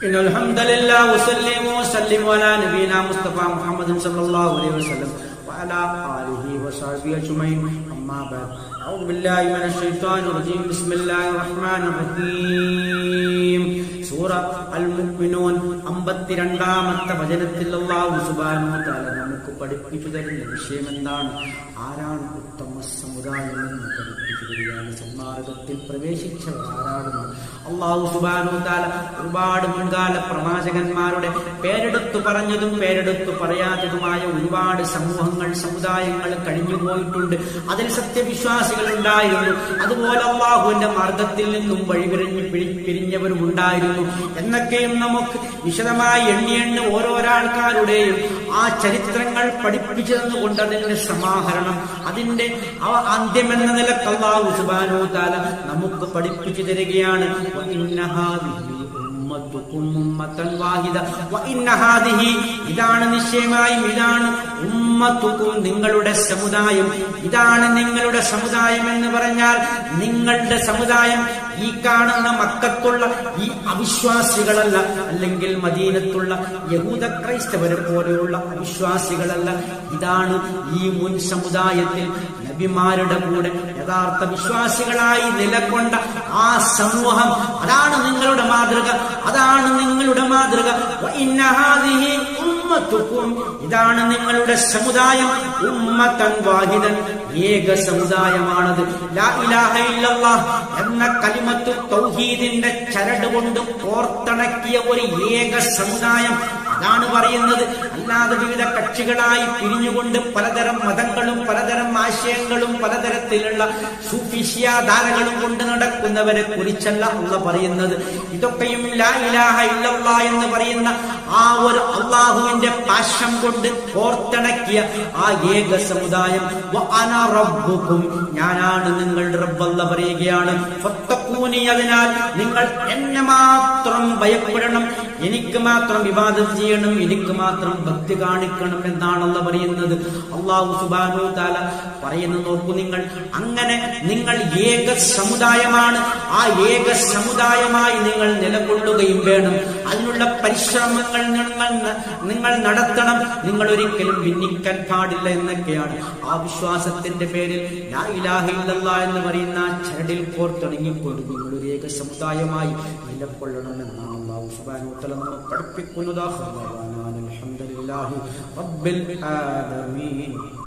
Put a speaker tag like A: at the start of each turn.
A: إن الحمد لله وسلم وسلم على نبينا مصطفى محمد صلى الله عليه وسلم وعلى آله وصحبه أجمعين. أما بعد أعوذ بالله من الشيطان الرجيم. بسم الله الرحمن الرحيم. സൂറ അൽ മുഅ്മിനൂൻ അമ്പത്തിരണ്ടാമത്തെ വചനത്തിൽ അല്ലാഹു സുബ്ഹാനഹു തആല നമുക്ക് പഠിപ്പിച്ചു തരുന്ന വിഷയം എന്താണ്? ആരാണ് ഉത്തമ സമുദായം എന്ന് പഠിപ്പിച്ചു തരികയാണ്. സന്മാർഗത്തിൽ പ്രവേശിച്ചവർ ആരാണെന്ന് അള്ളാഹു സുബ്ഹാനഹു താല ഒരുപാട് മുൻകാല പ്രവാചകന്മാരുടെ പേരെടുത്തു പറഞ്ഞതും പേരെടുത്തു പറയാത്തതുമായ ഒരുപാട് സമൂഹങ്ങൾ സമുദായങ്ങൾ കഴിഞ്ഞു പോയിട്ടുണ്ട്. അതിൽ സത്യവിശ്വാസികൾ ഉണ്ടായിരുന്നു. അതുപോലെ അള്ളാഹുവിന്റെ മാർഗത്തിൽ നിന്നും വഴിപിരിഞ്ഞ് പിരി- പിരിഞ്ഞവരും ഉണ്ടായിരുന്നു. എന്നൊക്കെയും നമുക്ക് വിശദമായി എണ്ണി എണ്ണി ഓരോരാൾക്കാരുടെയും ആ ചരിത്രങ്ങൾ പഠിപ്പിച്ചതെന്ന് കൊണ്ട് അതിന്റെ സമാഹരണം അതിന്റെ അന്ത്യമെന്ന നിലക്കല്ലാഹു സുബാനോ താല നമുക്ക് പഠിപ്പിച്ചു തരികയാണ്. ഇതാണ് നിശ്ചയമായും ഇതാണ് ഉമ്മത്തുക്കും നിങ്ങളുടെ സമുദായം. ഇതാണ് നിങ്ങളുടെ സമുദായം എന്ന് പറഞ്ഞാൽ നിങ്ങളുടെ സമുദായം ഈ കാണുന്ന മക്കത്തുള്ള ഈ അവിശ്വാസികളല്ല അല്ലെങ്കിൽ മദീനത്തുള്ള യഹൂദ ക്രൈസ്തവരെ പോലെയുള്ള അവിശ്വാസികളല്ല. ഇതാണ് ഈ മുൻ സമുദായത്തിൽ നബിമാരുടെ കൂടെ യഥാർത്ഥ വിശ്വാസികളായി നിലകൊണ്ട ആ സമൂഹം. അതാണ് നിങ്ങളുടെ മാതൃക അതാണ് നിങ്ങളുടെ മാതൃക. ഉമ്മത്തുക്കും. ഇതാണ് നിങ്ങളുടെ സമുദായം. ഉമ്മത്തൻ വാഹിദൻ ഏക സമുദായമാണത്. എന്ന കലിമത്തു തൗഹീദിന്റെ ചരട് കൊണ്ട് പോർത്തണക്കിയ ഒരു ഏക സമുദായം. അതാണ് പറയുന്നത്. അല്ലാതെ വിവിധ കക്ഷികളായി പിരിഞ്ഞുകൊണ്ട് പലതരം മതങ്ങളും പലതരം ആശയങ്ങളും പലതരത്തിലുള്ള സുഫിഷ്യാധാരകളും കൊണ്ട് നടക്കുന്നവരെ കുറിച്ചല്ല അള്ള പറയുന്നത്. ഇതൊക്കെയും ലാ ഇലാഹ എന്ന് പറയുന്ന ആ ഒരു അള്ളാഹുവിന്റെ പാശം കൊണ്ട് കോർത്തിണക്കിയ ആ ഏക സമുദായം. റബ്ബുക്കും ഞാനാണ് നിങ്ങളുടെ റബ്ബല്ല പറയുകയാണ്. അതിനാൽ നിങ്ങൾ എന്നെ മാത്രം ഭയപ്പെടണം. എനിക്ക് മാത്രം വിവാദം ചെയ്യണം എനിക്ക് മാത്രം ഭക്തി കാണിക്കണം എന്നാണല്ലോ പറയുന്നത്. അള്ളാഹു സുബാനു താല പറയുന്നു നോക്കൂ നിങ്ങൾ. അങ്ങനെ നിങ്ങൾ ഏക സമുദായമാണ്. ആ ഏക സമുദായമായി നിങ്ങൾ നിലകൊള്ളുകയും വേണം. അതിനുള്ള പരിശ്രമങ്ങൾ നിങ്ങൾ നിങ്ങൾ നടത്തണം. നിങ്ങൾ ഒരിക്കലും ഭിന്നിക്കാൻ പാടില്ല എന്നൊക്കെയാണ്. ആ വിശ്വാസത്തിന്റെ പേരിൽ എന്ന് പറയുന്ന ചരടിൽ കോർത്തിണങ്ങിക്കൊണ്ട് നിങ്ങൾ ഒരു ഏക സമുദായമായി നിലകൊള്ളണമെന്നാണ് അള്ളാഹു